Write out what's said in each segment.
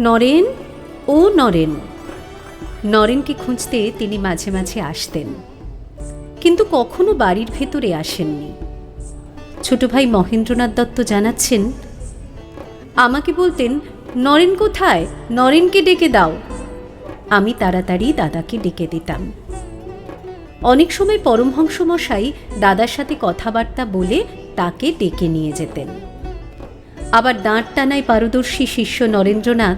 নরেন ও নরেন। নরেনকে খুঁজতে তিনি মাঝে মাঝে আসতেন। কিন্তু কখনো বাড়ির ভেতরে আসেননি। ছোট ভাই মহেন্দ্রনাথ দত্ত জানাচ্ছেন, আমাকে বলতেন, নরেন কোথায়? নরেনকে ডেকে দাও। আমি তাড়াতাড়ি দাদাকে ডেকে দিতাম। অনেক সময় পরমহংস মশাই দাদার সাথে কথাবার্তা বলে তাকে ডেকে নিয়ে যেতেন। আবার দাঁড় টানায় পারদর্শী শিষ্য নরেন্দ্রনাথ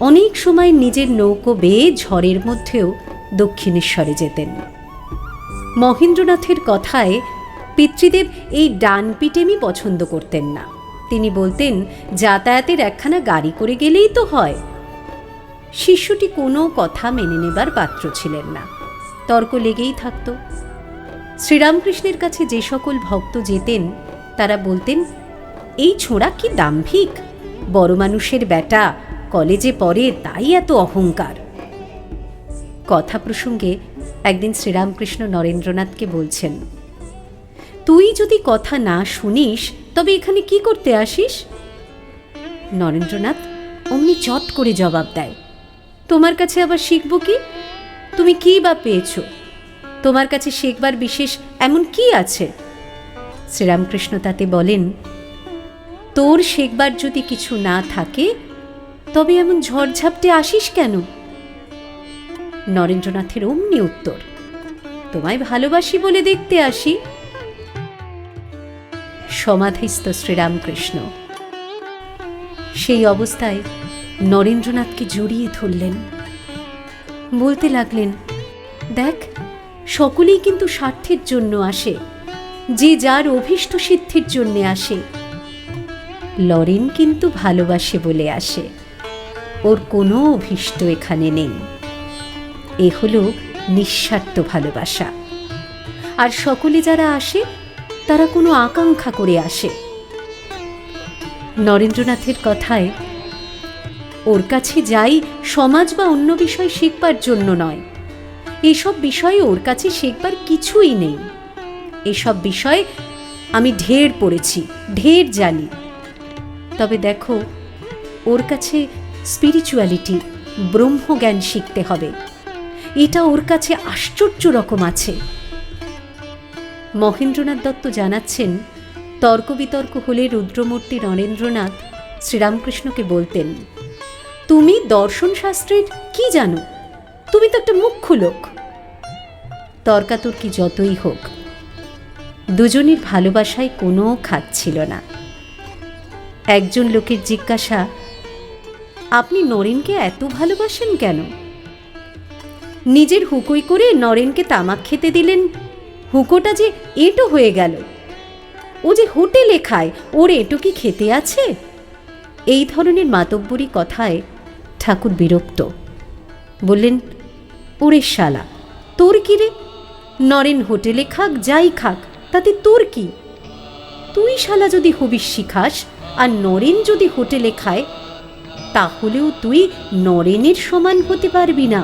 অনেক সময় নিজের নৌকো বেয়ে ঝড়ের মধ্যেও দক্ষিণেশ্বরে যেতেন। মহেন্দ্রনাথের কথায় পিতৃদেব এই ডানপিটেমি পছন্দ করতেন না। তিনি বলতেন, যাতায়াতের একখানা গাড়ি করে গেলেই তো হয়। শিষ্যটি কোনো কথা মেনে নেবার পাত্র ছিলেন না। তর্ক লেগেই থাকত। শ্রীরামকৃষ্ণের কাছে যে সকল ভক্ত যেতেন, তারা বলতেন এই ছোঁড়া কি দাম্ভিক? বড় মানুষের বেটা কলেজে পড়ে তাই এত অহংকার। কথা প্রসঙ্গে একদিন শ্রীরামকৃষ্ণ নরেন্দ্রনাথকে বলছেন, তুই যদি কথা না শুনিস, তবে এখানে কি করতে আসিস? নরেন্দ্রনাথ অমনি চট করে জবাব দেয়, তোমার কাছে আবার শিখব কি? তুমি কি বা পেয়েছ? তোমার কাছে শেখবার বিশেষ এমন কি আছে? শ্রীরামকৃষ্ণ তাতে বলেন তোর শেখবার যদি কিছু না থাকে, তবে এমন ঝড়ঝাপটে আসিস কেন? নরেন্দ্রনাথের অমনি উত্তর, তোমায় ভালোবাসি বলে দেখতে আসি। সমাধিস্থ শ্রীরামকৃষ্ণ। সেই অবস্থায় নরেন্দ্রনাথকে জড়িয়ে ধরলেন। বলতে লাগলেন, দেখ, সকলেই কিন্তু স্বার্থের জন্য আসে, যে যার অভীষ্ট সিদ্ধির জন্যে আসে। লরেন কিন্তু ভালোবাসে বলে আসে। ওর কোনো অভিষ্ট এখানে নেই। এ হলো নিঃস্বার্থ ভালোবাসা। আর সকলে যারা আসে, তারা কোনো আকাঙ্ক্ষা করে আসে। নরেন্দ্রনাথের কথায়, ওর কাছে যাই সমাজ বা অন্য বিষয় শিখবার জন্য নয়। এসব বিষয়ে ওর কাছে শেখবার কিছুই নেই। এসব বিষয় আমি ঢের পড়েছি, ঢের জানি। তবে দেখো, ওর কাছে স্পিরিচুয়ালিটি ব্রহ্মজ্ঞান শিখতে হবে। এটা ওর কাছে আশ্চর্য রকম আছে। মহেন্দ্রনাথ দত্ত জানাচ্ছেন, তর্ক বিতর্ক হলে রুদ্রমূর্তি নরেন্দ্রনাথ শ্রীরামকৃষ্ণকে বলতেন, তুমি দর্শন শাস্ত্রের কি জানো? তুমি তো একটা মুখ্য লোক। তর্কাতর্কি যতই হোক, দুজনের ভালোবাসায় কোনো খাত ছিল না। একজন লোকের জিজ্ঞাসা, আপনি নরেনকে এত ভালোবাসেন কেন? নিজের হুকোই করে নরেনকে তামাক খেতে দিলেন। হুকোটা যে এঁটো হয়ে গেল। ও যে হোটেলে খায়, ওর এঁটো কি খেতে আছে? এই ধরনের মাতব্বরী কথায় ঠাকুর বিরক্ত। বললেন, ওরে শালা, তোর কি রে? নরেন হোটেলে খাক, যাই খাক, তাতে তোর কি? তুই শালা যদি হবিস শিখাস আর নরেন যদি হোটেলে খায়, তাহলেও তুই নরেনের সমান হতে পারবি না।